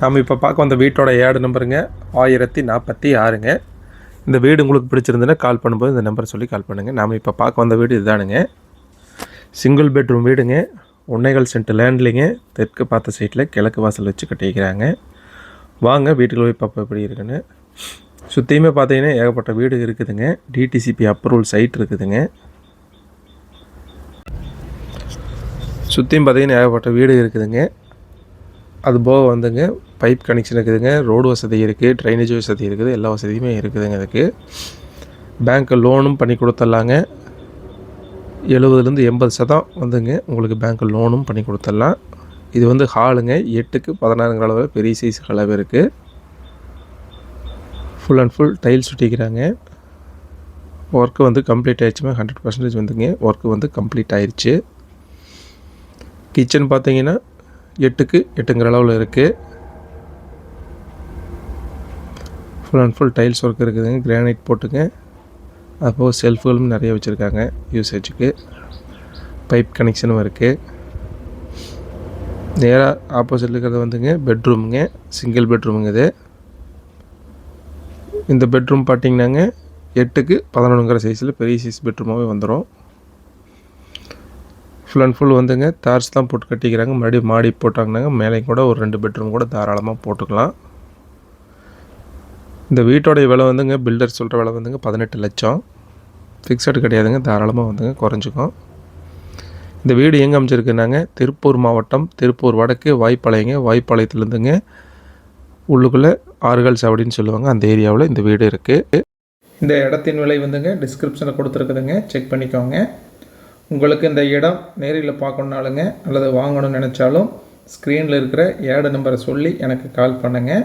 நம்ம இப்போ பார்க்க வந்த வீட்டோட ஏடு நம்பருங்க. ஆயிரத்தி நாற்பத்தி ஆறுங்க. இந்த வீடு உங்களுக்கு பிடிச்சிருந்துன்னா கால் பண்ணும்போது இந்த நம்பரை சொல்லி கால் பண்ணுங்கள் நாம் இப்போ பார்க்க வந்த வீடு இதுதானுங்க. சிங்கிள் பெட்ரூம் வீடுங்க. உன்னைகள் சென்ட் லேண்ட்லிங்க தெற்கு பார்த்த சைட்டில் கிழக்கு வாசல் வச்சு கட்டிக்கிறாங்க வாங்க வீட்டுக்குள்ள போய் பார்ப்போம் எப்படி இருக்குன்னு. சுற்றியுமே பார்த்தீங்கன்னா ஏகப்பட்ட வீடு இருக்குதுங்க. டிடிசிபி அப்ரூவல் சைட் இருக்குதுங்க. சுற்றியும் பார்த்தீங்கன்னா ஏகப்பட்ட வீடு இருக்குதுங்க. அது போக வந்துங்க பைப் கனெக்ஷன் இருக்குதுங்க. ரோடு வசதி இருக்குது ட்ரைனேஜ் வசதி இருக்குது எல்லா வசதியுமே இருக்குதுங்க அதுக்கு பேங்க்கு லோனும் பண்ணி கொடுத்துட்லாங்க. எழுபதுலேருந்து எண்பது சதம் வந்துங்க. உங்களுக்கு பேங்க் லோனும் பண்ணி கொடுத்துடலாம். இது வந்து ஹாலுங்க. எட்டுக்கு பதினாறுங்கிற அளவில் பெரிய சைஸ் அளவு இருக்குது ஃபுல் அண்ட் ஃபுல் டைல்ஸ் சுட்டிக்கிறாங்க ஒர்க்கு வந்து கம்ப்ளீட் ஆயிடுச்சுமே ஹண்ட்ரட் பர்சன்டேஜ் வந்துங்க. ஒர்க்கு வந்து கம்ப்ளீட் ஆயிடுச்சு கிச்சன் பார்த்தீங்கன்னா எட்டுக்கு எட்டுங்கிற அளவில் இருக்குது full and full tiles work இருக்குதுங்க கிரானைட் போட்டுங்க. அப்போது செல்ஃபுகளும் நிறைய வச்சுருக்காங்க யூசேஜுக்கு பைப் கனெக்ஷனும் இருக்குது நேராக ஆப்போசிட்டில் இருக்கிறது வந்துங்க பெட்ரூமுங்க சிங்கிள் பெட்ரூமுங்க இது. இந்த பெட்ரூம் பார்த்தீங்கன்னாங்க எட்டுக்கு பதினொன்றுங்கிற சைஸில் பெரிய சைஸ் பெட்ரூமாகவே வந்துடும் ஃபுல் அண்ட் ஃபுல் வந்துங்க தார்ஸ் தான் போட்டு கட்டிக்கிறாங்க. மறுபடியும் மாடி போட்டாங்கன்னாங்க மேலேயும் கூட ஒரு ரெண்டு பெட்ரூம் கூட தாராளமாக போட்டுக்கலாம். இந்த வீட்டோடைய விலை வந்துங்க பில்டர் சொல்கிற விலை வந்துங்க பதினெட்டு லட்சம். ஃபிக்ஸடு கிடையாதுங்க தாராளமாக வந்துங்க குறைஞ்சிக்கும். இந்த வீடு எங்கே அமைச்சிருக்குனாங்க திருப்பூர் மாவட்டம் திருப்பூர் வடக்கு வாய்ப்பாளையங்க. வாய்ப்பாளையத்துலேருந்துங்க உள்ளுக்குள்ளே ஆறுகள் சாவடின்னு சொல்லுவாங்க அந்த ஏரியாவில் இந்த வீடு இருக்குது இந்த இடத்தின் விலை வந்துங்க டிஸ்கிரிப்ஷனில் கொடுத்துருக்குதுங்க செக் பண்ணிக்கோங்க. உங்களுக்கு இந்த இடம் நேரில் பார்க்கணுனாலுங்க அல்லது வாங்கணும்னு நினச்சாலும் ஸ்க்ரீனில் இருக்கிற ஏடு நம்பரை சொல்லி எனக்கு கால் பண்ணுங்கள்